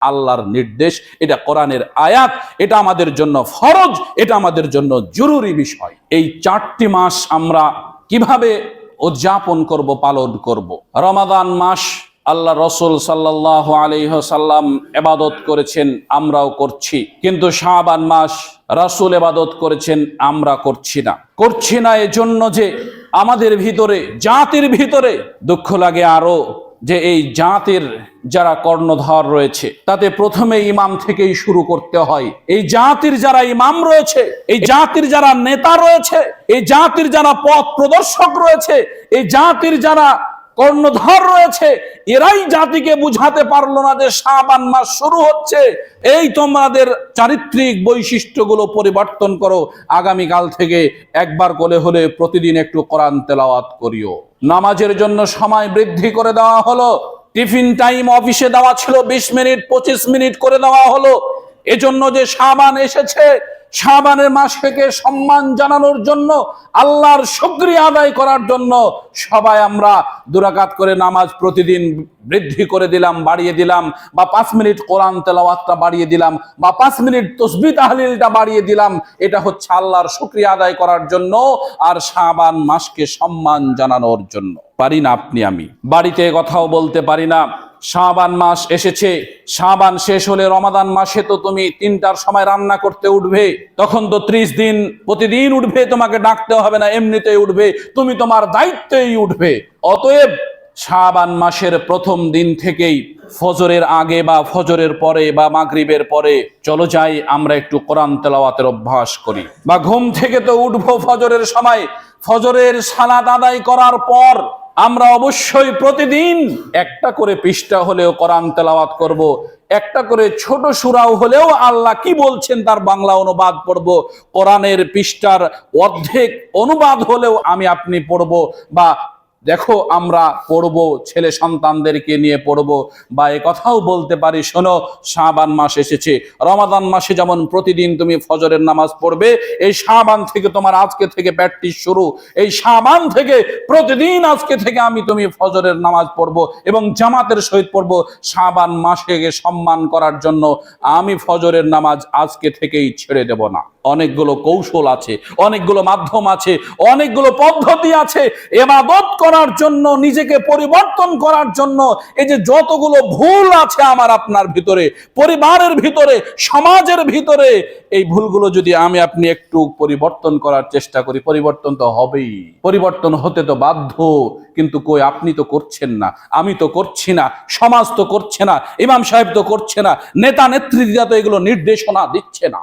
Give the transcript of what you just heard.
আল্লাহর নির্দেশ, এটা কোরআনের আয়াত, এটা আমাদের জন্য ফরজ, এটা আমাদের জন্য জরুরি বিষয়। এই চারটি মাস আমরা কীভাবে উদযাপন করব, পালন করব? রমাদান মাস, আল্লাহ রসুল সাল্লাহ আলহ্লাম এবাদত করেছেন, আমরাও করছি। কিন্তু শাহবান মাস, রাসুল এবাদত করেছেন, আমরা করছি না। করছি না এজন্য যে আমাদের ভিতরে, জাতির ভিতরে দুঃখ লাগে আরও। যে এই জাতির যারা কর্ণধার রয়েছে, তাতে প্রথমে ইমাম থেকেই শুরু করতে হয়। এই জাতির যারা ইমাম রয়েছে, এই জাতির যারা নেতা রয়েছে, এই জাতির যারা পথ প্রদর্শক রয়েছে, এই জাতির যারা কর্ণধর রয়েছে, এরাই জাতিকে বুঝাতে পারল না যে শাবান মাস শুরু হচ্ছে। এই তোমাদের চারিত্রিক বৈশিষ্ট্যগুলো পরিবর্তন করো। আগামীকাল থেকে একবার করে হলে প্রতিদিন একটু কোরআন তেলাওয়াত করিও। নামাজের জন্য সময় বৃদ্ধি করে দেওয়া হলো। টিফিন টাইম অফিসে দেওয়া ছিল বিশ মিনিট, পঁচিশ মিনিট করে দেওয়া হলো। এজন্য যে সাবান এসেছে শাবানের মাসকে সম্মান জানানোর জন্য, আল্লাহর শুকরিয়া আদায় করার জন্য সবাই আমরা দুরাকাত করে নামাজ প্রতিদিন বৃদ্ধি করে দিলাম, বাড়িয়ে দিলাম, বা পাঁচ মিনিট কোরআন তেলাওয়াতটা বাড়িয়ে দিলাম, বা পাঁচ মিনিট তসবি তাহলিলটা বাড়িয়ে দিলাম, এটা হচ্ছে আল্লাহর শুকরিয়া আদায় করার জন্য আর শাবান মাসকে সম্মান জানানোর জন্য। পারি না আপনি আমি? বাড়িতে কথাও বলতে পারি না। শাবান মাস এসেছে। শাবান শেষ হলে রমাদান মাসে তো তুমি তিনটার সময় রান্না করতে উঠবে। তখন তো ত্রিশ দিন প্রতিদিন উঠবে, তোমাকে ডাকতে হবে না, এমনিতেই উঠবে। তুমি তোমার দায়িত্বেই উঠবে। অতএব শাবান মাসের প্রথম দিন থেকেই ফজরের আগে বা ফজরের পরে বা মাগরিবের পরে চলো যাই, আমরা একটু কোরআন তেলাওয়াতের অভ্যাস করি। বা ঘুম থেকে তো উঠবো ফজরের সময়। ফজরের সালাদ আদায় করার পর আমরা অবশ্যই প্রতিদিন একটা করে পৃষ্ঠা হলেও কোরআন তেলাওয়াত করব। একটা করে ছোট সুরাও হলেও আল্লাহ কি বলছেন তার বাংলা অনুবাদ পড়ব, কোরআনের পৃষ্ঠার অর্ধেক অনুবাদ হলেও আমি আপনি পড়ব বা দেখো, আমরা পড়ব, ছেলে সন্তানদেরকে নিয়ে পড়ব। বা এ কথাও বলতে পারি, শোনো, শাবান মাস এসেছে। রমাদান মাসে যেমন প্রতিদিন তুমি ফজরের নামাজ পড়বে, এই শাবান থেকে তোমার আজকে থেকে প্র্যাকটিস শুরু। এই শাবান থেকে প্রতিদিন আজকে থেকে আমি তুমি ফজরের নামাজ পড়ব এবং জামাতের সহিত পড়ব শাবান মাসে সম্মান করার জন্য। আমি ফজরের নামাজ আজকে থেকেই ছেড়ে দেব না। অনেকগুলো কৌশল আছে, অনেকগুলো মাধ্যম আছে, অনেকগুলো পদ্ধতি আছে। এবাদত করার জন্য, নিজেকে পরিবর্তন করার জন্য এই যে যতগুলো ভুল আছে আমার আপনার ভিতরে, পরিবারের ভিতরে, সমাজের ভিতরে, এই ভুলগুলো যদি আমি আপনি একটু পরিবর্তন করার চেষ্টা করি, পরিবর্তন তো হবেই। পরিবর্তন হতে তো বাধ্য, কিন্তু কই আপনি তো করছেন না, আমি তো করছি না, সমাজ তো করছে না, ইমাম সাহেব তো করছে না নেতা নেতৃত্বরা তো এগুলো নির্দেশনা দিচ্ছে না।